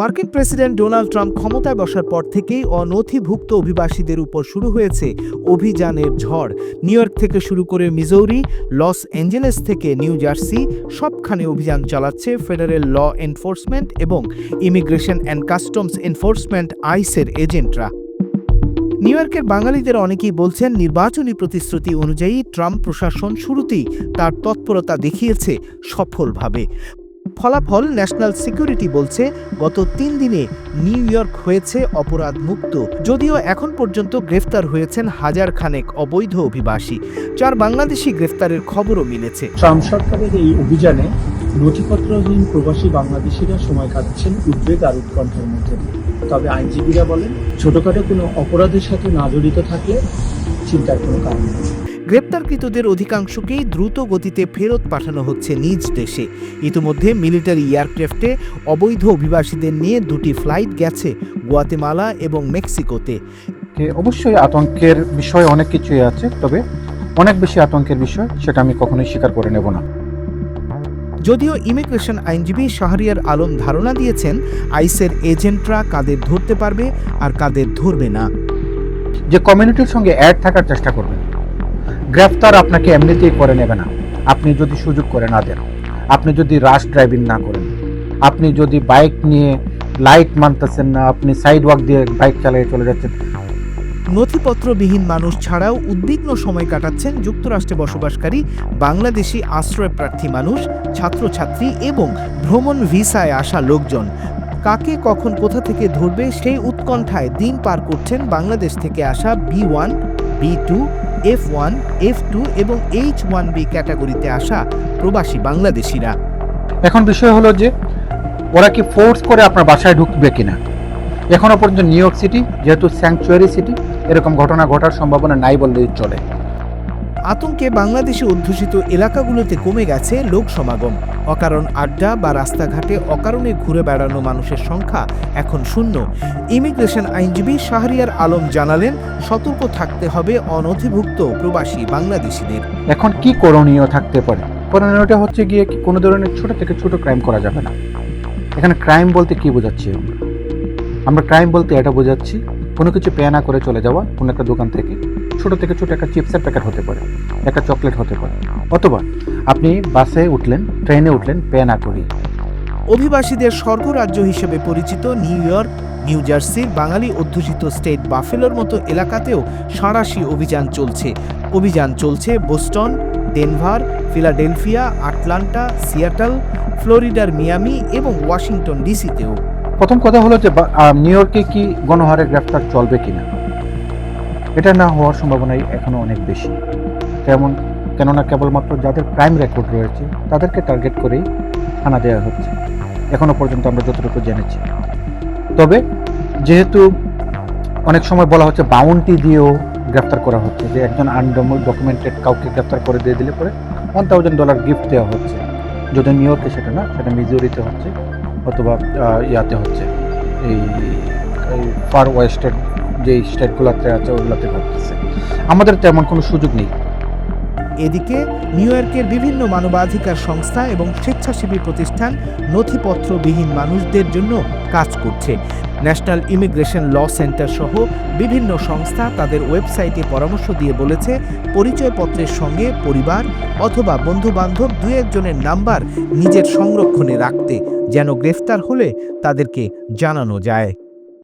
মার্কিন president Donald Trump ক্ষমতায় বসার পর থেকেই অনথিভুক্ত অভিবাসীদের উপর শুরু হয়েছে অভিযানের ঝড়। নিউ ইয়র্ক থেকে শুরু করে মিজৌরি, লস অ্যাঞ্জেলেস থেকে নিউ জার্সি সবখানে অভিযান চালাচ্ছে ফেডারেল ল এনফোর্সমেন্ট এবং ইমিগ্রেশন অ্যান্ড কাস্টমস এনফোর্সমেন্ট আইসের এজেন্টরা। নিউ ইয়র্কের বাঙালিদের অনেকেই বলছেন নির্বাচনী প্রতিশ্রুতি অনুযায়ী ট্রাম্প প্রশাসন শুরুতেই তার তৎপরতা দেখিয়েছে সফলভাবে। ফলাফল ন্যাশনাল সিকিউরিটি বলছে, গত তিন দিনে নিউ ইয়র্ক হয়েছে অপরাধ মুক্ত যদিও এখন পর্যন্ত গ্রেফতার হয়েছেন হাজার খানেক অবৈধ অভিবাসী। চার বাংলাদেশি গ্রেফতারের খবরও মিলেছে। ট্রাম্প সরকারের এই অভিযানে নথিপত্রহীন প্রবাসী বাংলাদেশিরা সময় কাটাচ্ছেন উদ্বেগ আর উৎকণ্ঠার মধ্যে। তবে আইনজীবীরা বলেন, ছোটখাটো কোনো অপরাধের সাথে না জড়িত থাকলে চিন্তার কোনো কারণ নেই। গ্রেপ্তারকৃতদের অধিকাংশকেই দ্রুত গতিতে ফেরত পাঠানো হচ্ছে নিজ দেশে। ইতিমধ্যে মিলিটারি এয়ারক্রাফটে অবৈধ অভিবাসীদের নিয়ে দুটি ফ্লাইট গেছে গুয়াতেমালা এবং মেক্সিকোতে। অবশ্যই আতঙ্কের বিষয় অনেক কিছুই আছে তবে অনেক বেশি আতঙ্কের বিষয় সেটা আমি কখনোই স্বীকার করে নেব না। যদিও ইমিগ্রেশন আইনজীবী শাহরিয়ার আলম ধারণা দিয়েছেন আইসের এজেন্টরা কাদের ধরতে পারবে আর কাদের ধরবে না। যে কমিউনিটির সঙ্গে অ্যাড থাকার চেষ্টা করবেন। গ্রেফতার আপনাকে এমনিতেই করে নেবে না। আপনি যদি সুযোগ করে না দেন, আপনি যদি রাশ ড্রাইভিং না করেন, আপনি যদি বাইক নিয়ে লাইট মানতেছেন না, আপনি সাইড ওয়াক দিয়ে বাইক চালিয়ে চলে যাচ্ছেন। নথিপত্রবিহীন মানুষ ছাড়াও উদ্বিগ্ন সময় কাটাচ্ছেন যুক্তরাষ্ট্রে বসবাসকারী বাংলাদেশি আশ্রয় প্রার্থী মানুষ, ছাত্রছাত্রী এবং ভ্রমণ ভিসায় আসা লোকজন। কাকে কখন কোথা থেকে ধরবে সেই উৎকণ্ঠায় দিন পার করছেন বাংলাদেশ থেকে আসা B one, B two F one F two এবং এইচ ওয়ান বি ক্যাটাগরিতে আসা প্রবাসী বাংলাদেশিরা। এখন বিষয় হলো যে, ওরা কি ফোর্স করে আপনার বাসায় ঢুকবে কিনা? এখনও পর্যন্ত নিউ ইয়র্ক সিটি, যেহেতু স্যাংচুয়ারি সিটি এরকম ঘটনা ঘটার সম্ভাবনা নাই বললেই চলে। আতঙ্কে বাংলাদেশে অধ্যুষিত এলাকাগুলোতে কমে গেছে লোক সমাগম। অকারণ আড্ডা বা রাস্তাঘাটে অকারণে ঘুরে বেড়ানো মানুষের সংখ্যা এখন শূন্য। ইমিগ্রেশন আইনজীবী শাহরিয়ার আলম জানালেন, সতর্ক থাকতে হবে অনথিভুক্ত প্রবাসী বাংলাদেশিদের। এখন কি করণীয় থাকতে পারে? করণীয়টা হচ্ছে গিয়ে কোনো ধরনের ছোট থেকে ছোট ক্রাইম করা যাবে না। এখানে ক্রাইম বলতে কি বোঝাচ্ছি আমরা? আমরা ক্রাইম বলতে এটা বোঝাচ্ছি, কোনো কিছু পে না করে চলে যাওয়া কোনো একটা দোকান থেকে। ছোট থেকে ছোট একটা চিপসের প্যাকেট হতে পারে একটা চকলেট হতে পারে। অথবা আপনি বাসে উঠলেন ট্রেনে উঠলেন পে না করি অভিবাসীদের স্বর্গরাজ্য হিসেবে পরিচিত নিউ ইয়র্ক নিউ জার্সির বাঙালি অধ্যুষিত স্টেট বাফেলোর মতো এলাকাতেও সাঁড়াশি অভিযান চলছে। অভিযান চলছে Boston Denver Philadelphia Atlanta Seattle ফ্লোরিডার মিয়ামি এবং ওয়াশিংটন ডিসিতেও। প্রথম কথা হলো যে নিউ ইয়র্কে কি গণহারে গ্রেফতার চলবে কিনা? এটা না হওয়ার সম্ভাবনাই এখনও অনেক বেশি। তেমন কেননা কেবলমাত্র যাদের ক্রাইম রেকর্ড রয়েছে, তাদেরকে টার্গেট করেই থানা দেওয়া হচ্ছে। এখনও পর্যন্ত আমরা যতটুকু জেনেছি। তবে যেহেতু অনেক সময় বলা হচ্ছে বাউন্টি দিয়েও গ্রেফতার করা হচ্ছে, যে একজন আনডকুমেন্টেড কাউকে গ্রেফতার করে দিয়ে দিলে পরে ওয়ান থাউজেন্ড ডলার গিফট দেওয়া হচ্ছে। যদি নিউ ইয়র্কে সেটা না, সেটা মিজুরিতে হচ্ছে, অথবা ইয়াতে হচ্ছে। এই ফার ওয়েস্টের যে স্টেটগুলোতে আছে, ওগুলোতে ঘটতেছে আমাদের তেমন কোনো সুযোগ নেই। এদিকে, নিউ ইয়র্কের বিভিন্ন মানবাধিকার সংস্থা এবং স্বেচ্ছাসেবী প্রতিষ্ঠান নথিপত্রবিহীন মানুষদের জন্য কাজ করছে। ন্যাশনাল ইমিগ্রেশন ল সেন্টার সহ বিভিন্ন সংস্থা তাদের ওয়েবসাইটে পরামর্শ দিয়ে বলেছে, পরিচয়পত্রের সঙ্গে পরিবার অথবা বন্ধুবান্ধব দু একজনের নাম্বার নিজের সংরক্ষণে রাখতে যেন গ্রেফতার হলে তাদেরকে জানানো যায়।